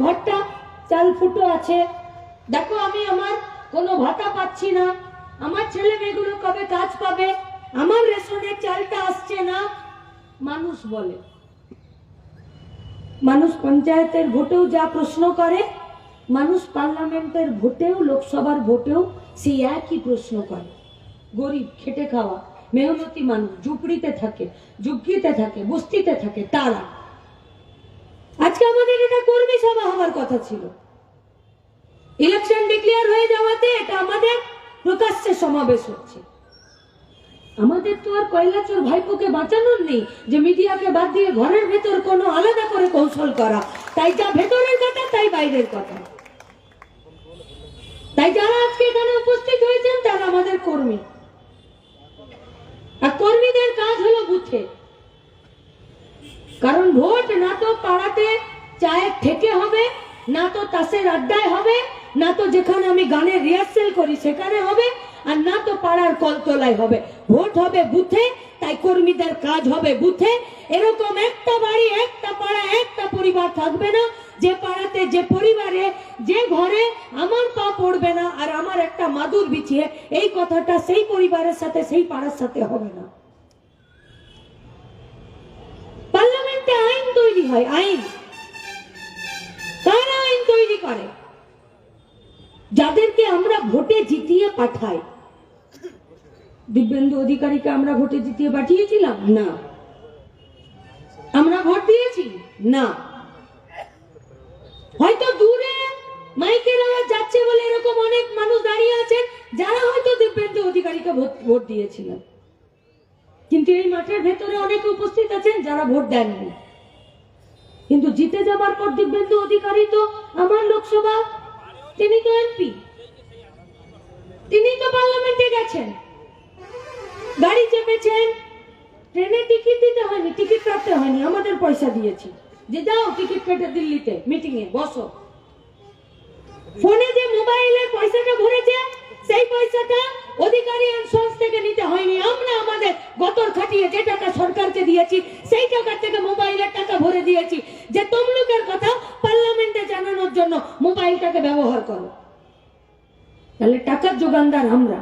ঘরটা চাল ফুটো আছে। দেখো আমি আমার কোনো ভাতা পাচ্ছি না। আমার ছেলে মেয়েগুলো কবে কাজ পাবে? আমার রেশনের চালটা আসছে না। মানুষ বলে। মানুষ পঞ্চায়েতের ভোটেও যা প্রশ্ন করে, মানুষ পার্লামেন্টের ভোটেও, লোকসভার ভোটেও সেই একই প্রশ্ন করে। গরিব, খেটে খাওয়া, মেহনতি মানুষ, ঝুপড়িতে থাকে ঝুঁকিতে থাকে, বস্তিতে থাকে, তারা। আজকে আমাদের এটা কর্মী সভা হওয়ার কথা ছিল। ইলেকশন ডিক্লেয়ার হয়ে যাওয়াতে এটা আমাদের প্রকাশ্যে সমাবেশ হচ্ছে। আমাদের তো আর কয়লাচোর ভাইপোকে বাঁচানোর নেই যে মিডিয়াকে বাদ দিয়ে ঘরের ভেতর কোনো আলাদা করে কৌশল করা। তাই যা ভেতরের কথা, তাই বাইরের কথা। তাই যারা আজকে এখানে উপস্থিত হয়েছেন, তারা আমাদের কর্মী। আর কর্মীদের কাজ হলো বুথে। কারণ ভোট না তো পাড়াতে চায়ের ঠেকে হবে, না তো তাসের আড্ডায় হবে, না তো যেখানে আমি গানের রিহার্সেল করি সেখানে হবে, আর না তো পাড়ার কলতলায় হবে। ভোট হবে বুথে, তাই কর্মীদের কাজ হবে বুথে। এরকম একটা বাড়ি, একটা পাড়া, একটা পরিবার থাকবে না। যে পাড়াতে, যে পরিবারে, যে ঘরে আমার পা পড়বে না, আর আমার একটা মাদুর বিছিয়ে এই কথাটা সেই পরিবারের সাথে, সেই পাড়ার সাথে হবে না পার্লামেন্টে আইন তৈরি হয়, আইন। কারা আইন তৈরি করে। যাদেরকে আমরা ভোটে জিতিয়ে পাঠাই। দিব্যেন্দু অধিকারীকে আমরা ভোটে জিতিয়ে পাঠিয়েছিলাম? না। আমরা ভোট দিয়েছি? না। হয়তো দূরে মাইকের আওয়াজ যাচ্ছে বলে এরকম অনেক মানুষ দাঁড়িয়ে আছেন, যারা হয়তো দিব্যেন্দু অধিকারীকে ভোট দিয়েছিলেন। কিন্তু এই মাঠের ভেতরে অনেকে উপস্থিত আছেন যারা ভোট দেননি। কিন্তু জিতে যাবার পর দিব্যেন্দু অধিকারী তো আমার লোকসভা। তিনি তো এমপি। তিনি তো পার্লামেন্টে গেছেন। গাড়ি চেপেছেন। ট্রেনে টিকিট দিতে হয়নি, টিকিট কাটতে হয়নি। আমাদের পয়সা দিয়েছি। যে যাও, টিকিট কেটে দিল্লিতে মিটিং এ বসো। ফোনে যে মোবাইলের পয়সাটা ভরেছে, সেই পয়সাটা অধিকারী ইন্স্যুরেন্স থেকে নিতে হয়নি। আমরা আমাদের গতর খাটিয়ে যে টাকা সরকারকে দিয়েছি, সেই টাকার থেকে মোবাইলের টাকা ভরে দিয়েছি। মোবাইলটাকে ব্যবহার করো। তাহলে টাকার যোগানদার আমরা।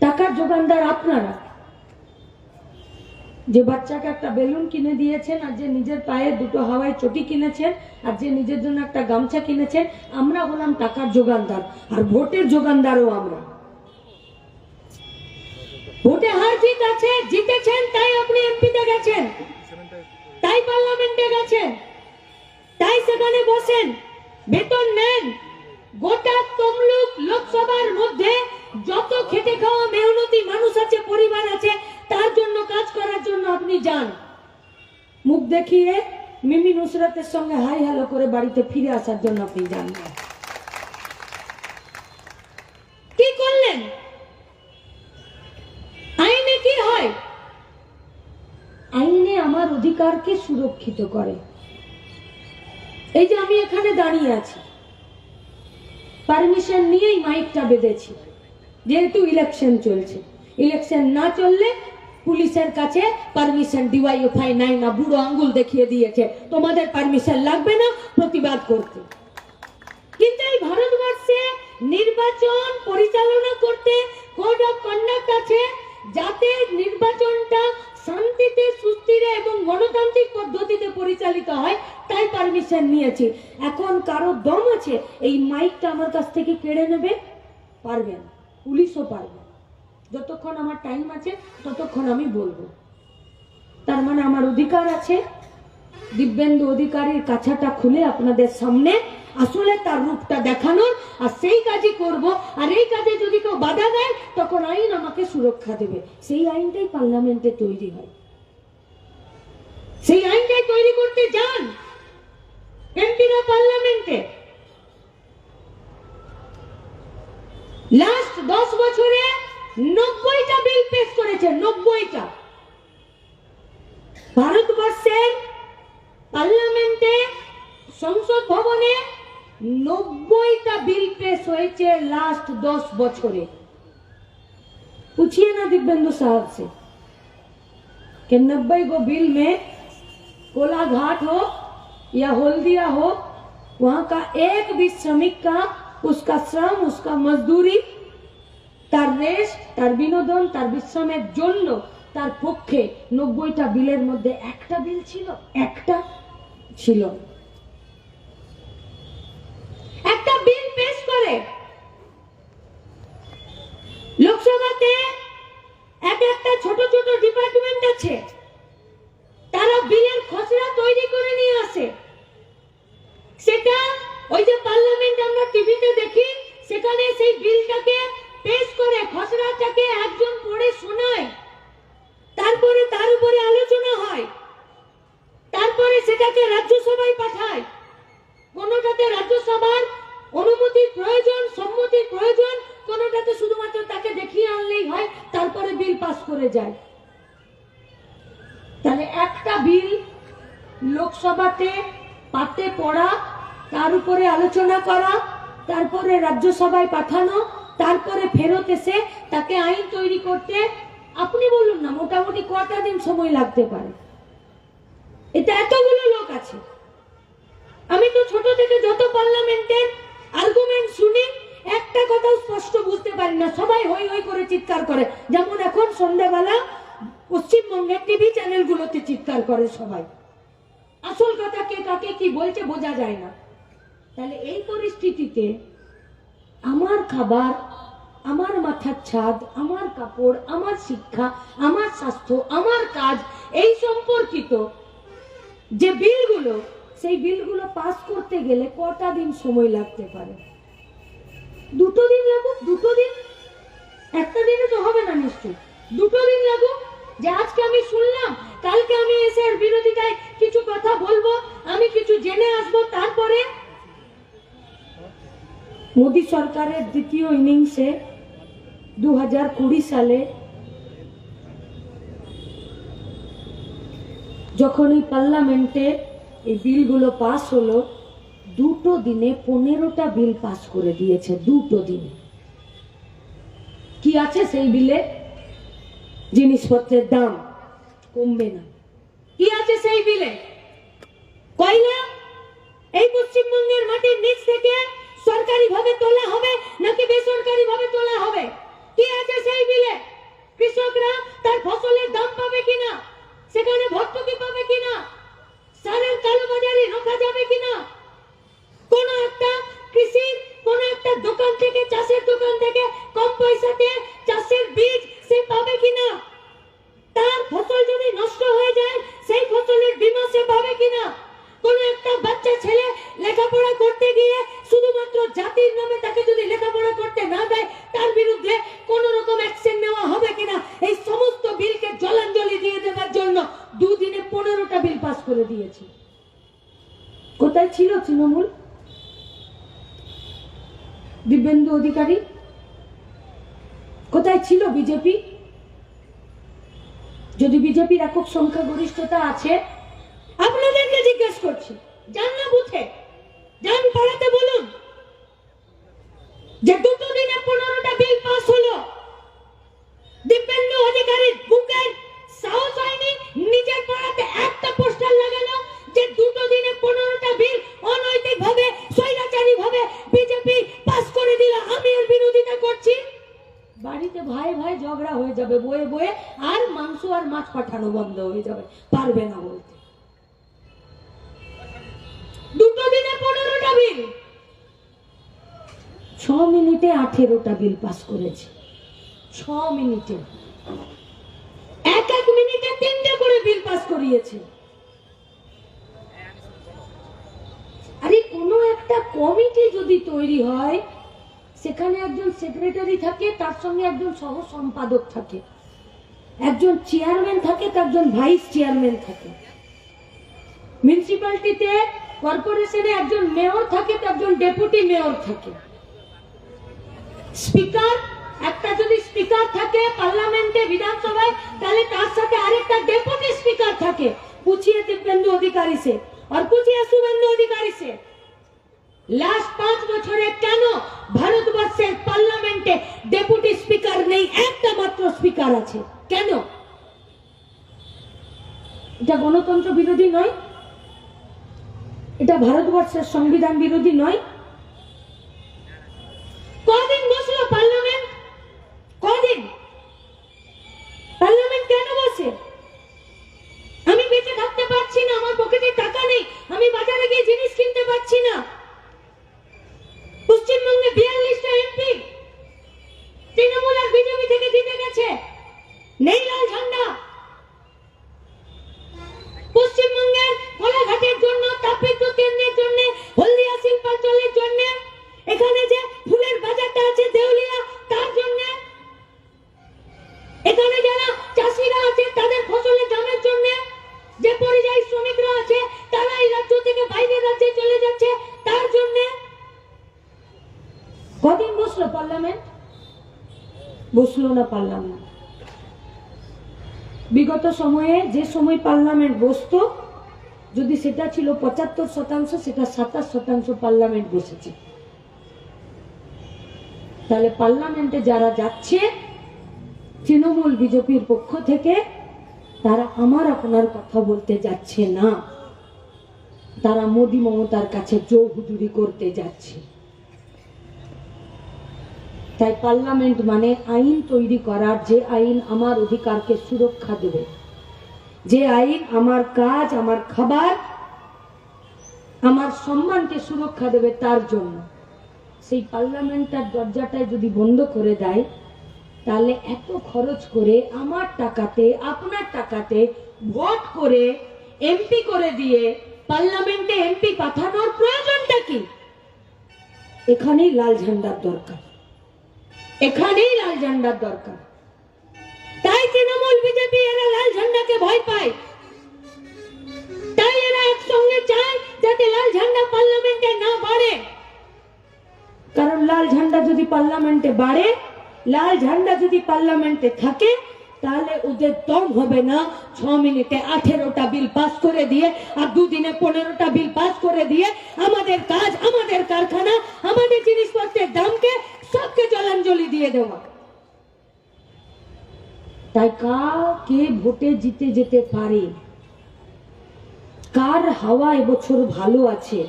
টাকার যোগানদার আপনারা। যে বাচ্চাকে একটা বেলুন কিনে দিয়েছেন আর যে নিজের পায়ে দুটো হাওয়াই চটি কিনেছেন আর যে নিজের জন্য একটা গামছা কিনেছেন, আমরা হলাম টাকার যোগানদার আর ভোটের যোগানদারও আমরা। ভোটে হার জিত আছে, জিতেছেন, তাই আপনি এমপিতে গেছেন। তাই পার্লামেন্টে গেছেন। তাই সেখানে বসেন। বেতন নেন। গোটা তমলুক লোকসভার মধ্যে যত খেটে খাওয়া মেহনতি মানুষ আছে, পরিবার আছে, তার জন্য কাজ করার জন্য আপনি যান। মুখ দেখিয়ে মিমি নুসরাতের সঙ্গে হাই হ্যালো করে বাড়িতে ফিরে আসার জন্য আপনি যান। কি করলেন? আইনে কি হয়? আইনে আমার অধিকারকে সুরক্ষিত করে। এই যে আমি এখানে দাঁড়িয়ে আছি। পারমিশন নিয়েই মাইকটা বেঁধেছি। যেহেতু ইলেকশন চলছে। ইলেকশন না চললে পুলিশের কাছে পারমিশন ডিওয়াইএফআই নাই না, বুড়ো আঙ্গুল দেখিয়ে দিয়েছে। তোমাদের পারমিশন লাগবে না, প্রতিবাদ করতে। কিন্তু এই ভারতবর্ষে নির্বাচন পরিচালনা করতে কোড অফ কন্ডাক্ট আছে। যাতে নির্বাচনটা শান্তিতে, সুস্থিরে এবং গণতান্ত্রিক পদ্ধতিতে পরিচালিত হয়, তাই পারমিশন নিয়েছি। এখন কারও দম আছে, এই মাইকটা আমার কাছ থেকে কেড়ে নেবে? পারবে না। পুলিশও পারবে যতক্ষণ আমার টাইম আছে, ততক্ষণ আমি বলব। তার মানে আমার অধিকার আছে। দিব্যেন্দু অধিকারীর কাছাটা খুলে আপনাদের সামনে আসলে তার রূপটা দেখানোর, আর সেই কাজই করব। আর এই কাজে যদি কেউ বাধা দেয়, তখন আইন আমাকে সুরক্ষা দেবে। সেই আইনটাই পার্লামেন্টে তৈরি হয়। সেই আইনটাই তৈরি করতে যান এমপিরা পার্লামেন্টে। লাস্ট দশ বছরে নব্বইটা বিল পেশ করেছে, নব্বইটা। ভারতবর্ষের পার্লামেন্টে, সংসদ ভবনে নব্বইটা বিল পেশ হয়েছে लास्ट दस বছরে पूछिए ना दिव्येंदु साहब से कि नब्बे गो बिल में कोलाघाट हो या हल्दिया हो वहां का एक भी श्रमिक का उसका श्रम उसका मजदूरी তার রেস্ট তার বিনোদন তার বিশ্রামের জন্য তার পক্ষে নব্বইটা বিলের মধ্যে একটা বিল ছিল একটা ছিল করে লোকসভাতে এক একটা ছোট ছোট ডিপার্টমেন্ট আছে। তারা বিলের খসড়া তৈরি করে নিয়ে আসে। সেটা ওই যে পার্লামেন্ট আমরা টিভিতে দেখি, সেখানে সেই বিলটাকে পেশ করে খসড়াটাকে একজন পড়ে শোনায়। তারপরে তার উপরে আলোচনা হয়। তারপরে সেটাকে রাজ্যসভায় পাঠায়। কোনোটাতে রাজ্যসভার অনুমতির প্রয়োজন সম্মতির প্রয়োজন, কোনোটাতে শুধুমাত্র তাকে দেখিয়ে আনলেই হয়, তারপরে বিল পাস করে যায়। তাহলে একটা বিল লোকসভাতে পাতে পড়া, তার উপরে আলোচনা করা, তারপরে রাজ্যসভায় পাঠানো, তারপরে ফেরত এসে তাকে আইন তৈরি করতে, আপনি বলুন না, মোটামুটি কটা দিন সময় লাগতে পারে? এটা এতগুলো লোক আছে। আমি তো ছোট থেকে যত পার্লামেন্টের আর্গুমেন্ট শুনি, একটা কথাও স্পষ্ট বুঝতে পারি না। সবাই হই হই করে চিৎকার করে। যেমন এখন সন্ধ্যাবেলা পশ্চিমবঙ্গের টিভি চ্যানেলগুলোতে চিৎকার করে সবাই। আসল কথা কে কাকে কি বলছে বোঝা যায় না। তাহলে এই পরিস্থিতিতে আমার খাবার, আমার মাথার ছাদ, আমার কাপড়, আমার শিক্ষা, আমার স্বাস্থ্য, আমার কাজ, এই সম্পর্কিত যে বিলগুলো সেই বিলগুলো পাস করতে গেলে কটা দিন সময় লাগতে পারে? দুটো দিন লাগুক দুটো দিন? একটা দিনে তো হবে না নিশ্চয়ই দুটো দিন লাগুক যে আজকে আমি শুনলাম, কালকে আমি এসে আর বিরোধিতায় কিছু কথা বলব, আমি কিছু জেনে আসব, তারপরে? মোদী সরকারের দ্বিতীয় ইনিংসে দু হাজার কুড়ি সালে যখন এই পার্লামেন্টে এই বিলগুলো পাস হলো, দুটো দিনে পনেরোটা বিল পাস করে দিয়েছে, দুটো দিনে। কি আছে সেই বিলে? জিনিসপত্রের দাম কমবে না। কি আছে সেই বিলে? কয়লা? এই পশ্চিমবঙ্গের মাটির নিচ থেকে সরকারি ভাবে তোলা হবে নাকি বেসরকারি ভাবে তোলা হবে? কি আছে সেই বিলে? কৃষকরা তার ফসলের দাম পাবে কিনা? সেখানে ভর্তুকি পাবে কিনা? সারের কালোবাজারি রোখা যাবে কিনা? কোন একটা কৃষি কোন একটা দোকান থেকে, চাষের দোকান থেকে কম পয়সাতে চাষের বীজ সে পাবে কিনা? তার ফসল যদি নষ্ট হয়ে যায়, সেই ফসলের বীমা সে পাবে কিনা? কোন একটা বাচ্চা ছেলে লেখাপড়া করতে গিয়ে শুধুমাত্র জাতির নামে তাকে যদি লেখাপড়া করতে না দেয়, তার বিরুদ্ধে কোন রকম অ্যাকশন নেওয়া হবে কিনা? এই সমস্ত বিলকে জলাঞ্জলি দিয়ে দেওয়ার জন্য দুদিনে পনেরোটা বিল পাস করে দিয়েছে। কোথায় ছিল তৃণমূল? দিব্যেন্দু অধিকারী? কোথায় ছিল বিজেপি? যদি বিজেপির একক সংখ্যাগরিষ্ঠতা আছে আপনাদেরকে জিজ্ঞেস করছি, যান না বুথে যান পাড়াতে বলুন। যে দুটো দিনে পনেরোটা বিল পাস হলো দিব্যেন্দু অধিকারীর বুকের সাহস হয়নি, নিজের পাড়াতে একটা পোস্টার লাগানো যে দুটো দিনে পনেরোটা বিল অনৈতিক ভাবে স্বৈরাচারী ভাবে বিজেপি পাস করে দিল। আমি এর বিরোধিতা করছি। বাড়িতে ভাই ভাই ঝগড়া হয়ে যাবে, বয়ে বয়ে আর মাংস আর মাছ পাঠানো বন্ধ হয়ে যাবে। পারবে না বলতে। দুটো দিনে পনেরোটা বিল। ছ মিনিটে আঠেরোটা বিল পাস করেছে। ছ মিনিটে। এক এক মিনিটে তিনটে করে বিল পাস করিয়েছে। আরে কোনো একটা কমিটি যদি তৈরি হয় সেখানে একজন সেক্রেটারি থাকে তার সঙ্গে একজন সহ সম্পাদক থাকে। একজন চেয়ারম্যান থাকে তার একজন ভাইস চেয়ারম্যান থাকে। মিউনিসিপ্যালিটিতে কর্পোরেশনে একজন মেয়র থাকে তো একজন ডেপুটি মেয়র থাকে স্পিকার একটা যদি স্পিকার থাকে পার্লামেন্টে বিধানসভায় তাহলে তার সাথে আরেকটা ডেপুটি স্পিকার থাকে पूछिए दिव्येंदु अधिकारी से और पूछिए शुभेंदु अधिकारी से লাস্ট পাঁচ বছরে কেন ভারতবর্ষের পার্লামেন্টে ডেপুটি স্পিকার নেই একটা মাত্র স্পিকার আছে কেন এটা গণতন্ত্র বিরোধী নয় এটা ভারতবর্ষের সংবিধান বিরোধী নয় কদিন বসল পার্লামেন্ট কদিন পার্লামেন্ট কেন বসে আমি বেঁচে থাকতে পারছি না আমার পকেটে টাকা নেই আমি বাজারে গিয়ে জিনিস কিনতে পারছি না পশ্চিমবঙ্গে বিয়াল্লিশটা এমপি তৃণমূল আর বিজেপি থেকে জিতে গেছে নেই লাল ঝান্ডা পশ্চিমবঙ্গের কোলাঘাটের জন্য তাপবিদ্যুৎ কেন্দ্রের জন্য হলদিয়া শিল্পাঞ্চলের জন্য এখানে যে ফুলের বাজারটা আছে দেউলিয়া তার জন্য এখানে যারা চাষিরা আছে তাদের ফসলের দামের জন্য যে পরিযায়ী শ্রমিকরা আছে তারা এই রাজ্য থেকে বাইরের রাজ্যে চলে যাচ্ছে তার জন্য কদিন বসল পার্লামেন্ট বসল না পার্লামেন্ট বিগত সময়ে যে সময় পার্লামেন্ট বসতো, যদি সেটা ছিল পঁচাত্তর শতাংশ, সেটা সাতাশ শতাংশ পার্লামেন্ট বসেছে। তাহলে পার্লামেন্টে যারা যাচ্ছে, তৃণমূল বিজেপির পক্ষ থেকে, তারা আমার আপনার কথা বলতে যাচ্ছে না। তারা মোদী মমতার কাছে জো হুজুরি করতে যাচ্ছে। তাই পার্লামেন্ট মানে আইন তৈরি করার যে আইন আমার অধিকারকে সুরক্ষা দেবে। যে আইন আমার কাজ, আমার খাবার, আমার সম্মানকে সুরক্ষা দেবে তার জন্য। সেই পার্লামেন্টার দরজাটায় যদি বন্ধ করে দেয়, তাহলে এত খরচ করে আমার টাকাতে, আপনার টাকাতে ভোট করে এমপি করে দিয়ে পার্লামেন্টে এমপি পাঠানোর প্রয়োজনটা কি? এখানেই লাল ঝান্ডার দরকার। এখানেই লাল ঝান্ডার দরকার। তাই তৃণমূল বিজেপি এরা লাল ঝান্ডাকে ভয় পায়। তাই এরা একসঙ্গে চায় যাতে লাল ঝান্ডা পার্লামেন্টে না বাড়ে। কারণ লাল ঝান্ডা যদি পার্লামেন্টে বাড়ে, লাল ঝান্ডা যদি পার্লামেন্টে থাকে, তাহলে ওদের দম হবে না ছ মিনিটে আঠেরোটা বিল পাস করে দিয়ে আর দুদিনে পনেরোটা বিল পাস করে দিয়ে আমাদের কাজ, আমাদের কারখানা, আমাদের জিনিসপত্রের দামকে সবকে জলাঞ্জলি দিয়ে দেওয়া তাই কাকে ভোটে জিতে যেতে পারে? কার হাওয়া এবছর ভালো আছে?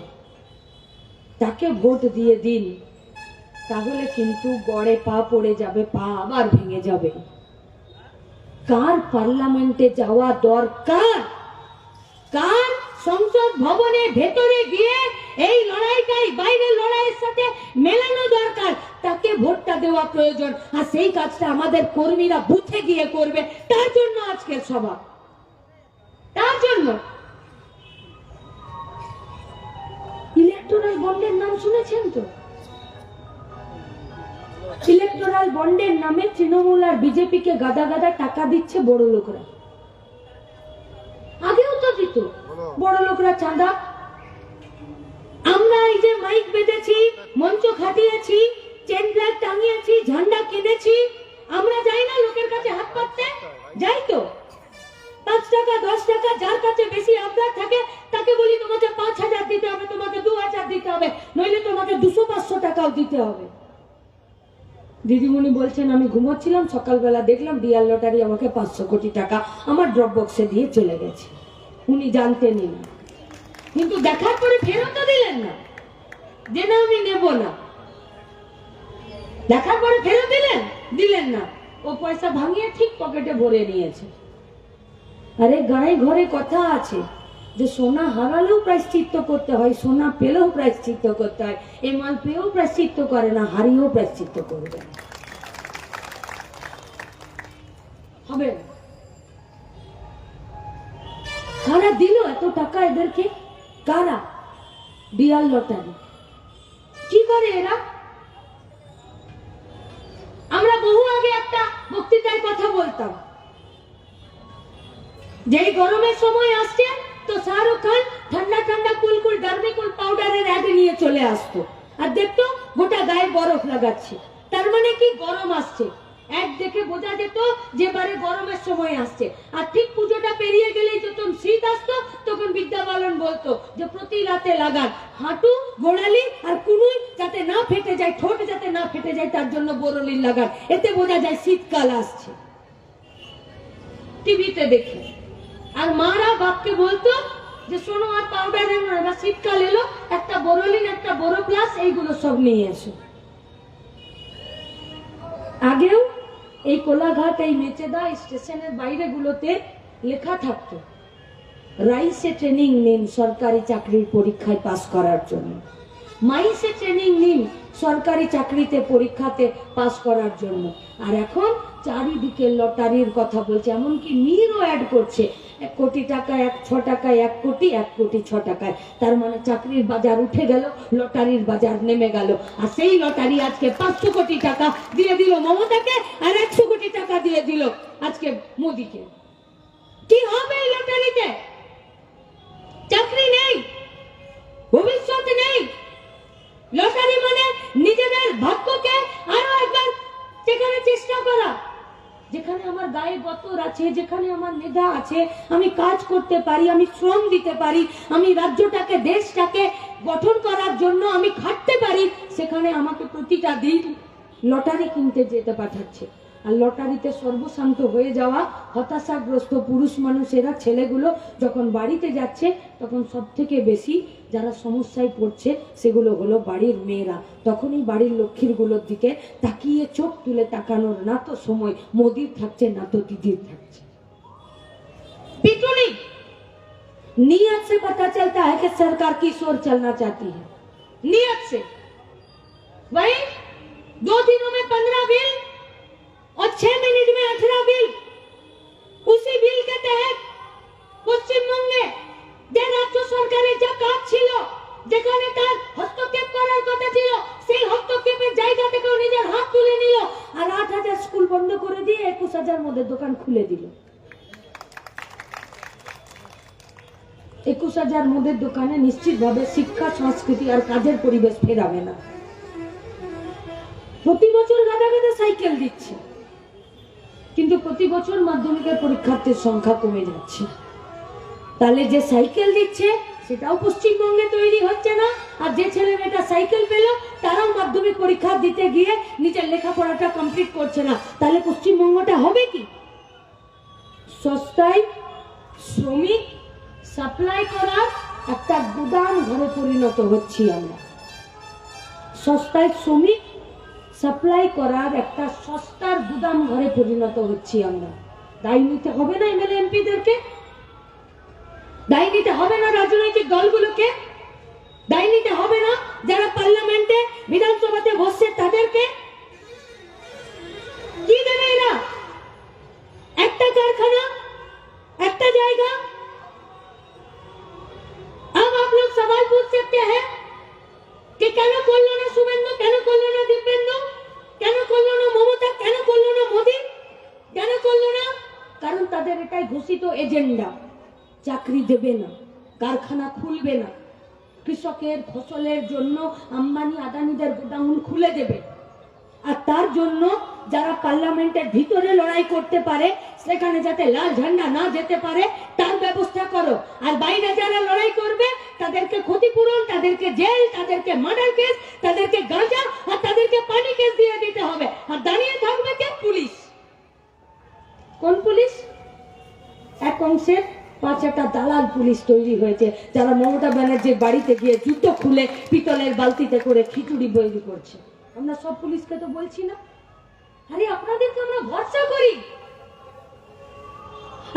তাকে ভোট দিয়ে দিন, তাহলে কিন্তু গড়ে পা পড়ে যাবে, পা আবার ভেঙে যাবে। কার পার্লামেন্টে যাওয়া দরকার? কার সংসদ ভবনের ভেতরে গিয়ে এই লড়াইটাই, বাইরের লড়াইয়ের সাথে মেলানো দরকার। তাকে ভোটটা দেওয়া প্রয়োজন। আর সেই কাজটা আমাদের কর্মীরা বুথে গিয়ে করবে। তার জন্য আজকের সভা। তার জন্য। বন্ডের নাম শুনেছেন তো? ইলেকট্রাল বন্ডের নামে তৃণমূল আর বিজেপি কে গাদা গাদা টাকা দিচ্ছে বড় লোকরা আগেও তো দিত বড় লোকরা চাঁদা। আমরা এই যে মাইক বেঁধেছি মঞ্চ খাটিয়েছি চেন ফ্ল্যাগ টাঙিয়েছি ঝান্ডা কিনেছি আমরা যাই না লোকের কাছে হাত পাততে? যাই তো। পাঁচ টাকা দশ টাকা যার কাছে বেশি আবদার থাকে তাকে বলি তোমাকে পাঁচ হাজার দিতে হবে তোমাকে দু হাজার দিতে হবে নইলে তোমাকে দুশো পাঁচশো টাকাও দিতে হবে। দিদিমণি বলছেন আমি ঘুমোচ্ছিলাম সকালবেলা দেখলাম ডিয়ার লটারি আমাকে পাঁচশো কোটি টাকা আমার ড্রপ বক্সে দিয়ে চলে গেছে। উনি জানতেনই কিন্তু দেখার পরে ফেরতও দিলেন না। যে না আমি নেব না। দেখার পরে ফেরত দিলেন? দিলেন না। ও পয়সা ভাঙিয়ে ঠিক পকেটে ভরে নিয়েছে। আরে গায়ে ঘরে কথা আছে যে সোনা হারালেও প্রায়শ্চিত্ত করতে হয়, সোনা পেলেও প্রায়শ্চিত্ত করতে হয়। এই মাল পেয়েও প্রায়শ্চিত্ত করে না, হারিয়েও প্রায়শ্চিত্ত করবে। হবে না। কারা দিল এত টাকা এদেরকে কারা ডিয়ার লটারি কি করে এরা? আমরা বহু আগে একটা বক্তৃতায় কথা বলতাম। যেই গরমের সময় আসছে, তো শাহরুখ খান ঠান্ডা ঠান্ডা কুলকুল ডার্মিকুল পাউডারের অ্যাড নিয়ে চলে আসতো। আর দেখতো গোটা গায়ে বরফ লাগাচ্ছে। তার মানে কি? গরম আসছে। এক দেখে বোঝা যেত যে বারে গরমের সময় আসছে। আর ঠিক পুজোটা পেরিয়ে গেলেই যখন শীত আসতো, তখন বিদ্যা বালন বলতো যে প্রতি রাতে লাগান হাঁটু, গোড়ালি আর কুনুই যাতে না ফেটে যায়, ঠোঁট যাতে না ফেটে যায়, তার জন্য বোরলিন লাগান। এতে বোঝা যায় শীতকাল আসছে। টিভিতে দেখে। আর মারা বাপকে বলতো যে, শোনো, আর পাউডার এনো। এবার শীতকাল এলো, একটা বোরোলিন একটা বোরো প্লাস এইগুলো সব নিয়ে এসো। আগেও এই কোলাঘাট, এই মেচেদা স্টেশনের বাইরে গুলোতে লেখা থাকতো, রাইসে ট্রেনিং নিন সরকারি চাকরির পরীক্ষায় পাস করার জন্য। মাইসে ট্রেনিং নিন সরকারি চাকরিতে পরীক্ষাতে পাস করার জন্য। আর এখন চারিদিকে লটারির কথা বলছে, এমনকি মিরও অ্যাড করছে। এক কোটি টাকা, এক ছ টাকায় এক কোটি এক কোটি ছ টাকায়। তার মানে চাকরির বাজার উঠে গেল, লটারির বাজার নেমে গেল। আর সেই লটারি আজকে পাঁচশো কোটি টাকা দিয়ে দিল মমতাকে, আর একশো কোটি টাকা দিয়ে দিল আজকে মোদিকে কি হবে এই লটারিতে চাকরি নেই ভবিষ্যৎ নেই লটারি মানে নিজেদের ভাগ্যকে আরও একবার যেখানে চেষ্টা করা যেখানে আমার গায়ে গতর আছে যেখানে আমার মেধা আছে, আমি কাজ করতে পারি, আমি শ্রম দিতে পারি, আমি রাজ্যটাকে, দেশটাকে গঠন করার জন্য আমি খাটতে পারি, সেখানে আমাকে প্রতিটা দিন লটারি কিনতে যেতে পাঠাচ্ছে। আর লটারিতে সর্বশান্ত হয়ে যাওয়া হতাশাগ্রস্ত পুরুষ মানুষেরা, ছেলেগুলো যখন বাড়িতে যাচ্ছে, তখন সব থেকে বেশি যারা সমস্যায় পড়ছে, সেগুলো হলো বাড়ির মেয়েরা। তখনই বাড়ির লক্ষ্মীরগুলোর দিকে তাকিয়ে চোখ তুলে তাকানোর না তো সময়। মোদির থাকছে না তো দিদির থাকছে। पिटूनी नियत से पता चलता है कि सरकार किस ओर चलना चाहती है नियत से वही दो दिनों में पंद्रह बिल और छह मिनट में अठारह बिल उसी बिल के तहत পশ্চিমবঙ্গে যে রাজ্য সরকারের যা কাজ ছিল যেখানে তার হস্তক্ষেপ করার কথা ছিল সেই হস্তক্ষেপের জায়গা থেকেও নিজের হাত তুলে নিল আর আট হাজার স্কুল বন্ধ করে দিয়ে একুশ হাজার মধ্যে দোকান খুলে দিল একুশ হাজার মদের দোকানে নিশ্চিতভাবে শিক্ষা, সংস্কৃতি আর কাজের পরিবেশ ফেরাবে না। প্রতি বছর গাদা গাদা সাইকেল দিচ্ছে। কিন্তু প্রতি বছর মাধ্যমিকের পরীক্ষার্থীর সংখ্যা কমে যাচ্ছে। তাহলে যে সাইকেল দিচ্ছে, সেটাও পশ্চিমবঙ্গে তৈরি হচ্ছে না। আর যে ছেলে মেয়েটা সাইকেল পেল, তারাও মাধ্যমিক পরীক্ষা দিতে গিয়ে নিজের লেখাপড়াটা কমপ্লিট করছে না। তাহলে পশ্চিমবঙ্গটা হবে কি? সস্তায় শ্রমিক সাপ্লাই করার একটা গুদাম ঘরে পরিণত হচ্ছি আমরা। সস্তায় শ্রমিক সাপ্লাই করার একটা সস্তার গুদাম ঘরে পরিণত হচ্ছি আমরা। দায় নিতে হবে না এমএলএ এমপিদেরকে দায় নিতে হবে না রাজনৈতিক দলগুলোকে? দায় নিতে হবে না যারা পার্লামেন্টে, বিধানসভাতে বসছে তাদেরকে? কি দেবে এরা? একটা কারখানা, একটা জায়গা अब आप लोग सवाल पूछ सकते हैं कि কেন করলো না শুভেন্দু কেন করলো না দিব্যেন্দু কেন করলো না মমতা কেন করলো না মোদি কেন করলো না কারণ তাদের এটাই ঘোষিত এজেন্ডা চাকরি দেবে না কারখানা খুলবে না কৃষকের ফসলের জন্য আম্বানি আদানিদের গোডাউন খুলে দেবে আর তার জন্য যারা পার্লামেন্টের ভিতরে লড়াই করতে পারে, সেখানে যাতে লাল ঝান্ডা না যেতে পারে, তার ব্যবস্থা করো। আর বাইরে যারা লড়াই করবে, তাদেরকে ক্ষতিপূরণ, তাদেরকে জেল, তাদেরকে মার্ডার কেস, তাদেরকে গাঁজা, আর তাদেরকে পানি কেস দিয়ে দিতে হবে। আর দাঁড়িয়ে থাকবে কে? পুলিশ। কোন পুলিশ? এক অংশের, পাঁচ একটা দালাল পুলিশ তৈরি হয়েছে, যারা মমতা ব্যানার্জির বাড়িতে গিয়ে জুতো খুলে পিতলের বালতিতে করে খিচুড়ি বৈরি করছে। আমরা সব পুলিশকে তো বলছি না। আরে আপনাদেরকে আমরা ভরসা করি।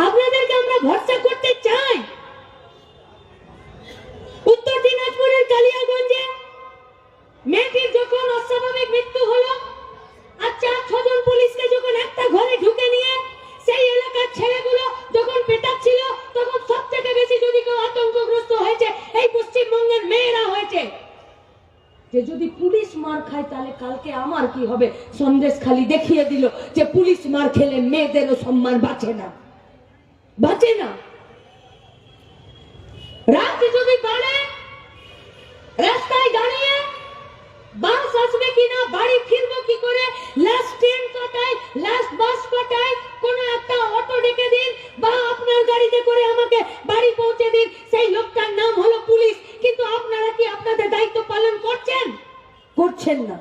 আপনাদেরকে আমরা ভরসা করতে চাই উত্তর দিনাজপুরের কালিয়াগঞ্জে মেয়েটির যখন অস্বাভাবিক মৃত্যু হলো আর চার ছজন পুলিশকে যখন একটা ঘরে ঢুকে নিয়ে সেই এলাকার ছেলেগুলো যখন পেটাচ্ছিল তখন সব থেকে বেশি যদি কেউ আতঙ্কগ্রস্ত হয়েছে এই পশ্চিমবঙ্গের মেয়েরা হয়েছে যে যদি পুলিশ মার খায় তাহলে কালকে আমার কি হবে সন্দেশ খালি দেখিয়ে দিল যে পুলিশ মার খেলে মেয়েদেরও সম্মান বাঁচে না। বাঁচে না। রাত যদি বাড়ে, রাস্তায় দাঁড়িয়ে বাস আসবে কিনা, বাড়ি ফিরবো কি করে লাস্ট ট্রেন কটায় লাস্ট বাস কটায়, কোনো একটা অটো ডেকে দিন বা আপনার গাড়িতে করে আমাকে বাড়ি পৌঁছে দিন। সেই লোকটার নাম হলো পুলিশ। কিন্তু আপনারা কি আপনাদের দায়িত্ব পালন করছেন? করছেন না।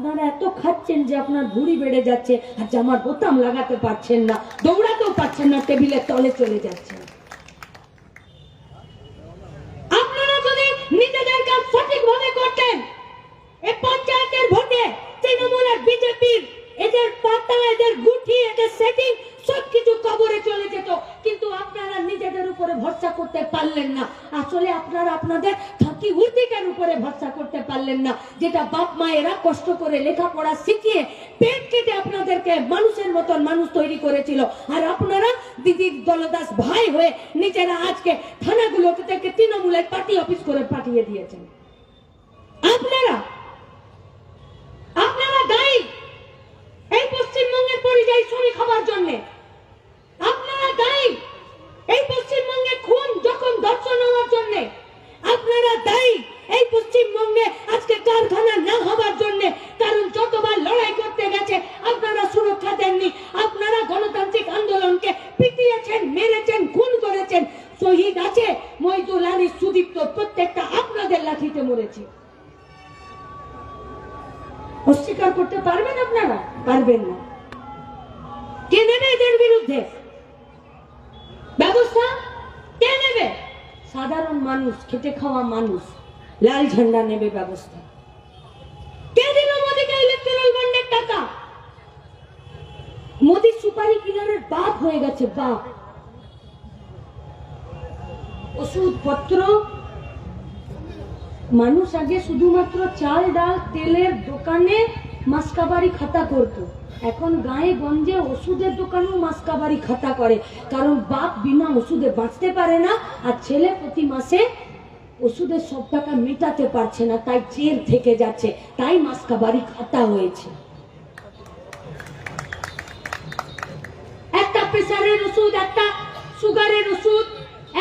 আপনারা এত খাচ্ছেন যে আপনার ভুড়ি বেড়ে যাচ্ছে আর জামার বোতাম লাগাতে পারছেন না, দৌড়াতেও পারছেন না, টেবিলের তলে চলে যাচ্ছে আপনারা যেত। কিন্তু আপনারা নিজেদের উপরে ভরসা করতে পারলেন না। আসলে আপনারা আপনাদের উপরে ভরসা করতে পারলেন না। যে মায়েরা কষ্ট করে লেখাপড়া শিখিয়ে পেট কেটে আপনাদেরকে মানুষের মতন মানুষ তৈরি করেছিল। আর আপনারা দিদির দলদাস ভাই হয়ে নিজেরা আজকে থানাগুলোকে তৃণমূলের পার্টি অফিস করে পাঠিয়ে দিয়েছেন আপনারা আপনারা দায়ী এই পশ্চিমবঙ্গের পরিযায়ী শ্রমিক হওয়ার জন্যে আপনারা দায়ী এই পশ্চিমবঙ্গে খুন যখন দর্শন হওয়ার জন্য আপনারা দায়ী এই পশ্চিমবঙ্গে আজকে কারখানা না হওয়ার জন্য কারণ যতবার লড়াই করতে গেছে আপনারা সুরক্ষা দেননি আপনারা গণতান্ত্রিক আন্দোলনকে পিটিয়েছেন মেরেছেন খুন করেছেন শহীদ আছে মইদুল আলী সুদীপ্ত প্রত্যেকটা আপনাদের লাঠিতে মরেছে অস্বীকার করতে পারবেন আপনারা পারবেন না কে নেবে এদের বিরুদ্ধে ব্যবস্থা কে নেবে সাধারণ মানুষ খেটে খাওয়া মানুষ লাল ঝান্ডা নেবে ব্যবস্থা। কে দিল মোদীকে ইলেকট্রাল বন্ডের টাকা? মোদী সুপারি কিলারের বাপ হয়ে গেছে, বাপ। ওষুধপত্র, মানুষ আগে শুধুমাত্র চাল, ডাল, তেলের দোকানে মাসকাবারি খাতা করত। এখন গায়ে গঞ্জে ওষুধের দোকানেও মাসকাবারি খাতা করে। কারণ বাপ বিনা ওষুধে বাঁচতে পারে না, আর ছেলে প্রতি মাসে ওষুধের সব টাকা মেটাতে পারছে না, তাই জের থেকে যাচ্ছে, তাই মাসকাবারি খাতা হয়েছে। একটা প্রেসারের ওষুধ, একটা সুগারের ওষুধ,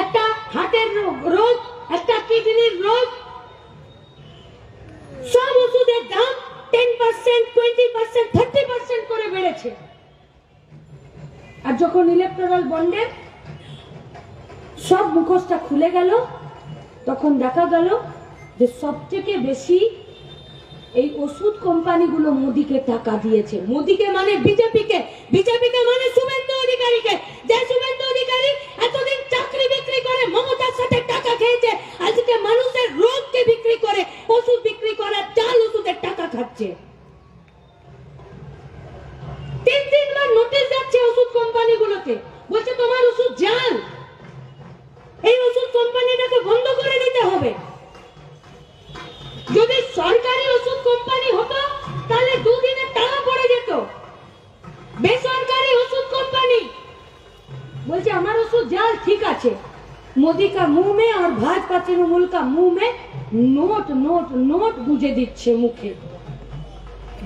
একটা হার্টের রোগ একটা কিডনির রোগ। সব ওষুধের দাম ten percent twenty percent thirty percent করে বেড়েছে। আর যখন ইলেকট্রাল বন্ডের সব মুখোশটা খুলে গেল তখন দেখা গেল যে সব থেকে বেশি এই ওষুধ কোম্পানিগুলো মোদিকে টাকা দিয়েছে। মোদিকে মানে বিজেপিকে। বিজেপিকে মানে শুভেন্দু অধিকারীকে। যে শুভেন্দু অধিকারী এতদিন চাকরি বিক্রি করে মমতার সাথে টাকা খেয়েছে, আজকে মানুষের রোগকে বিক্রি করে, ওষুধ বিক্রি করার চাল ওষুধের টাকা খাচ্ছে। তিন তিনবার নোটিশ যাচ্ছে ওষুধ কোম্পানিগুলোকে বলছে তোমার ওষুধ জাল। এই ওষুধ কোম্পানিটাকে বন্ধ করে দিতে হবে। যদি সরকারি ওষুধ কোম্পানি হতো, তাহলে দুদিনে পড়ে যেত। বেসরকারি ওষুধ কোম্পানি। বলছে, আমার ওষুধ জাল ঠিক আছে। কা মুহ মে আর ভাজপা তৃণমূল কা মুহ মে নোট নোট নোট দিচ্ছে মুখে।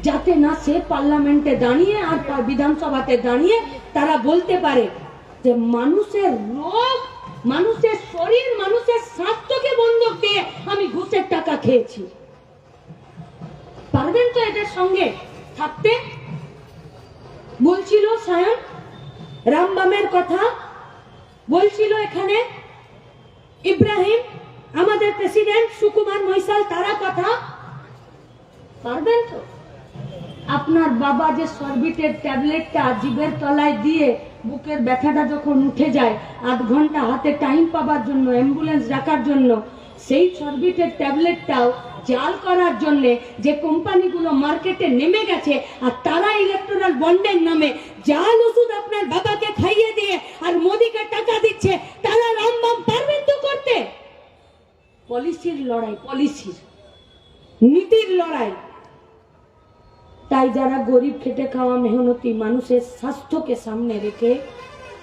যাতে না সে পার্লামেন্টে দাঁড়িয়ে আর বিধানসভাতে দাঁড়িয়ে তারা বলতে পারে যে, মানুষের রোগ মানুষের শরীর, মানুষের স্বাস্থ্যকে বন্ধক দিয়ে আমি ঘুষের টাকা খেয়েছি। পারবেন তো এদের সঙ্গে থাকতে? বলছিল সায়ন, রামবামের কথা। বলছিল এখানে, ইব্রাহিম, আমাদের প্রেসিডেন্ট সুকুমার মৈসাল তারা কথা? পারবেন তো? আপনার বাবা যে সরবিটের ট্যাবলেটটা জীবের তলায় দিয়ে বুকের ব্যথাটা যখন উঠে যায়, আধ ঘণ্টা হাতে টাইম পাবার জন্য অ্যাম্বুলেন্স ডাকার জন্য, সেই সরবিটের ট্যাবলেটটাও জাল করার জন্য যে কোম্পানিগুলো মার্কেটে নেমে গেছে, আর তারা ইলেকট্রাল বন্ডের নামে জাল ওষুধ আপনার বাবাকে খাইয়ে দিয়ে আর মোদিকে টাকা দিচ্ছে, তারা রামবাম পারবেন তো করতে? পলিসির লড়াই, পলিসির। নীতির লড়াই। তাই যারা গরিব খেটে খাওয়া মেহনতি মানুষের স্বাস্থ্যকে সামনে রেখে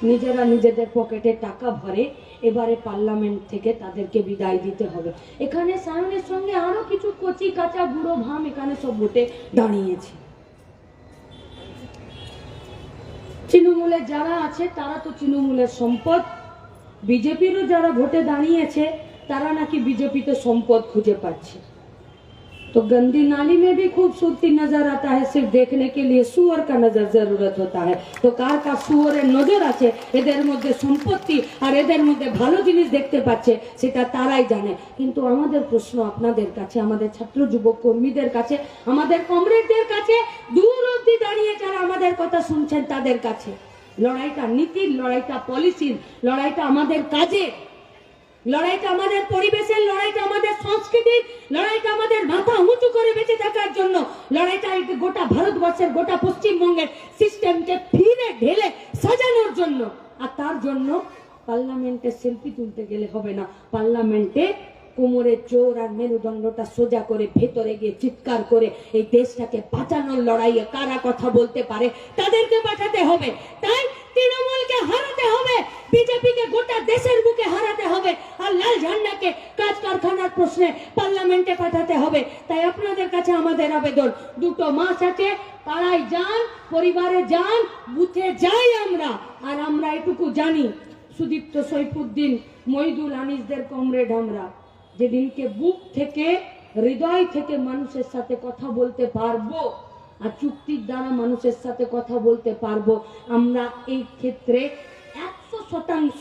নিজেরা নিজেদের পকেটে টাকা ভরে এবারে পার্লামেন্ট থেকে তাদেরকে বিদায় দিতে হবে। এখানে সায়নের সঙ্গে আরও কিছু কচি কাঁচা বুড়ো ভাম এখানে সব ভোটে দাঁড়িয়েছে। তৃণমূলের যারা আছে, তারা তো তৃণমূলের সম্পদ। বিজেপিরও যারা ভোটে দাঁড়িয়েছে, তারা নাকি বিজেপিতে সম্পদ খুঁজে পাচ্ছে। तो गंदी नाली में भी खूबसूरती नजर आता है सिर्फ देखने के लिए सुअर का नजर जरूरत होता है तो কার কার সুয়ারের নজর আছে এদের মধ্যে সম্পত্তি আর এদের মধ্যে ভালো জিনিস দেখতে পাচ্ছে সেটা তারাই জানে কিন্তু আমাদের প্রশ্ন আপনাদের কাছে আমাদের ছাত্র যুবক কর্মীদের কাছে আমাদের কমরেডদের কাছে দূর অব্দি দাঁড়িয়ে যারা আমাদের কথা শুনছেন তাদের কাছে লড়াইটা নীতির লড়াইটা পলিসির লড়াইটা আমাদের কাজে লড়াইটা আমাদের পরিবেশের, লড়াইটা আমাদের সংস্কৃতির, লড়াইটা আমাদের মাথা উঁচু করে বেঁচে থাকার জন্য লড়াইটা গোটা ভারতবর্ষের, গোটা পশ্চিমবঙ্গের সিস্টেমকে ফিরে ঢেলে সাজানোর জন্য। আর তার জন্য পার্লামেন্টে সেলফি তুলতে গেলে হবে না। পার্লামেন্টে কোমরে চোর আর মেরুদণ্ডটা সোজা করে ভেতরে গিয়ে চিৎকার করে এই দেশটাকে বাঁচানোর লড়াইয়ে কারা কথা বলতে পারে তাদেরকে পাঠাতে হবে। তাই তৃণমূলকে হারাতে হবে, বিজেপিকে গোটা দেশের বুকে হারাতে হবে আর লাল ঝান্ডাকে কাজ কারখানার প্রশ্নে পার্লামেন্টে পাঠাতে হবে। তাই আপনাদের কাছে আমাদের আবেদন, দুটো মাস আছে, পাড়ায় যান, পরিবারে যান, বুথে যাই আমরা, আর আমরা এটুকু জানি, সুদীপ্ত সৈফুদ্দিন, মইদুল আনিসদের কমরেড আমরা। যেদিনকে বুক থেকে, হৃদয় থেকে মানুষের সাথে কথা বলতে পারব আর চুক্তির দ্বারা মানুষের সাথে কথা বলতে পারব, আমরা এই ক্ষেত্রে একশো শতাংশ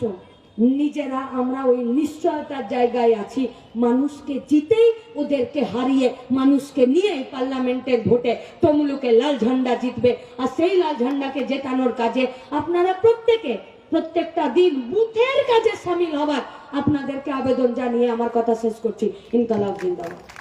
নিজেরা আমরা ওই নিশ্চয়তার জায়গায় আছি। মানুষকে জিতেই ওদেরকে হারিয়ে, মানুষকে নিয়ে পার্লামেন্টের ভোটে তমলুকে লাল ঝান্ডা জিতবে। আর সেই লাল ঝান্ডাকে জেতানোর কাজে আপনারা প্রত্যেকে প্রত্যেকটা দিন বুথের কাজে সামিল হবার। আপনাদেরকে আবেদন জানিয়ে আমার কথা শেষ করছি। ইনকালাব জিন্দাবাদ।